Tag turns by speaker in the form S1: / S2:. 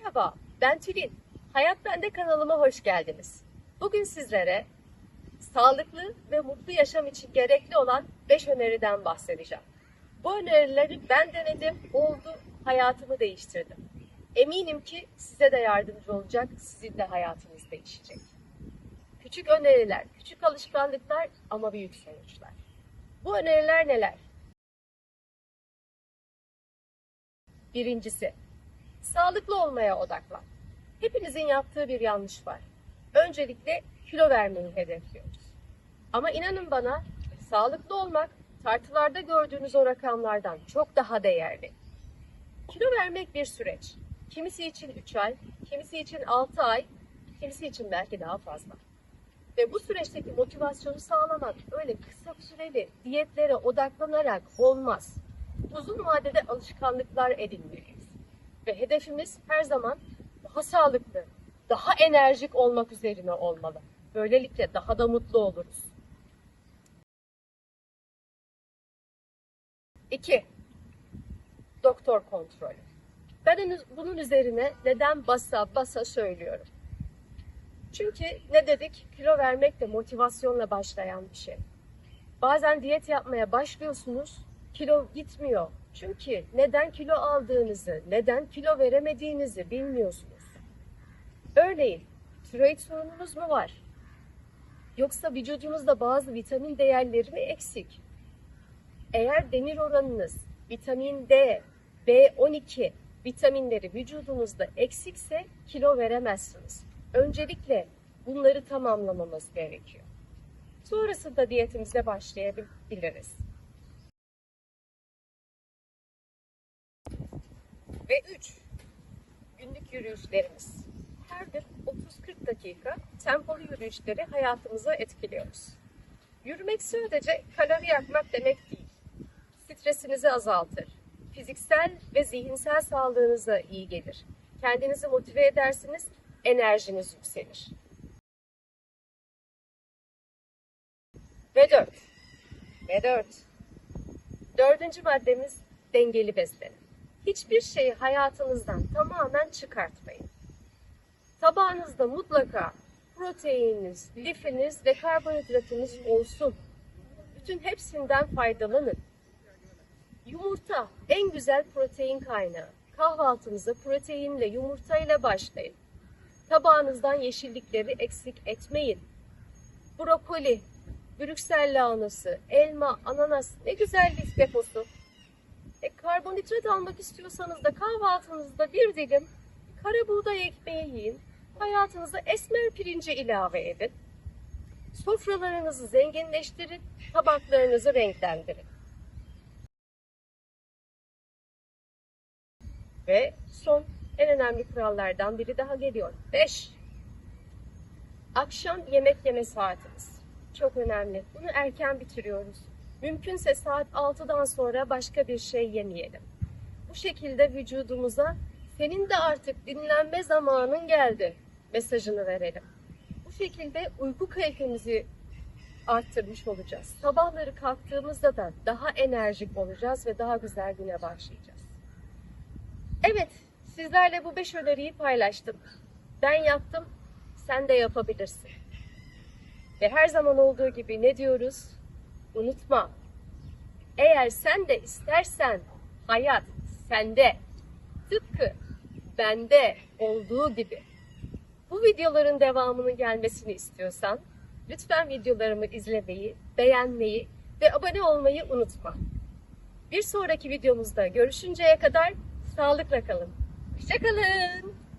S1: Merhaba, ben Tülin. Hayat Bende kanalıma hoş geldiniz. Bugün sizlere sağlıklı ve mutlu yaşam için gerekli olan 5 öneriden bahsedeceğim. Bu önerileri ben denedim, oldu, hayatımı değiştirdim. Eminim ki size de yardımcı olacak, sizin de hayatınız değişecek. Küçük öneriler, küçük alışkanlıklar ama büyük sonuçlar. Bu öneriler neler? Birincisi, sağlıklı olmaya odaklan. Hepinizin yaptığı bir yanlış var. Öncelikle kilo vermeyi hedefliyoruz. Ama inanın bana, sağlıklı olmak tartılarda gördüğünüz o rakamlardan çok daha değerli. Kilo vermek bir süreç. Kimisi için 3 ay, kimisi için 6 ay, kimisi için belki daha fazla. Ve bu süreçteki motivasyonu sağlamak öyle kısa süreli diyetlere odaklanarak olmaz. Uzun vadede alışkanlıklar edinmeliyiz. Ve hedefimiz her zaman daha sağlıklı, daha enerjik olmak üzerine olmalı. Böylelikle daha da mutlu oluruz. 2. Doktor kontrolü. Ben bunun üzerine neden basa basa söylüyorum. Çünkü ne dedik? Kilo vermek de motivasyonla başlayan bir şey. Bazen diyet yapmaya başlıyorsunuz, kilo gitmiyor. Çünkü neden kilo aldığınızı, neden kilo veremediğinizi bilmiyorsunuz. Örneğin, tiroid sorununuz mu var? Yoksa vücudunuzda bazı vitamin değerleri mi eksik? Eğer demir oranınız, vitamin D, B12 vitaminleri vücudunuzda eksikse kilo veremezsiniz. Öncelikle bunları tamamlamamız gerekiyor. Sonrasında diyetimize başlayabiliriz. Ve 3. Günlük yürüyüşlerimiz. Her gün 30-40 dakika tempolu yürüyüşleri hayatımıza etkiliyoruz. Yürümek sadece kalori yakmak demek değil. Stresinizi azaltır. Fiziksel ve zihinsel sağlığınıza iyi gelir. Kendinizi motive edersiniz, enerjiniz yükselir. Ve 4. Ve 4. Dördüncü maddemiz dengeli beslenin. Hiçbir şeyi hayatınızdan tamamen çıkartmayın. Tabağınızda mutlaka proteininiz, lifiniz ve karbonhidratınız olsun. Bütün hepsinden faydalanın. Yumurta en güzel protein kaynağı. Kahvaltınıza proteinle yumurtayla başlayın. Tabağınızdan yeşillikleri eksik etmeyin. Brokoli, Brüksel lahanası, elma, ananas ne güzel lif deposu. E, karbonhidrat almak istiyorsanız da kahvaltınızda bir dilim kara buğday ekmeği yiyin. Hayatınıza esmer pirinci ilave edin. Sofralarınızı zenginleştirin, tabaklarınızı renklendirin. Ve son en önemli kurallardan biri daha geliyor. 5. Akşam yemek yeme saatimiz. Çok önemli. Bunu erken bitiriyoruz. Mümkünse saat 6'dan sonra başka bir şey yemeyelim. Bu şekilde vücudumuza senin de artık dinlenme zamanın geldi mesajını verelim. Bu şekilde uyku kalitemizi arttırmış olacağız. Sabahları kalktığımızda da daha enerjik olacağız ve daha güzel güne başlayacağız. Evet, sizlerle bu beş öneriyi paylaştım. Ben yaptım, sen de yapabilirsin. Ve her zaman olduğu gibi ne diyoruz? Unutma. Eğer sen de istersen hayat sende. Tıpkı bende olduğu gibi. Bu videoların devamının gelmesini istiyorsan lütfen videolarımı izlemeyi, beğenmeyi ve abone olmayı unutma. Bir sonraki videomuzda görüşünceye kadar sağlıkla kalın. Hoşçakalın.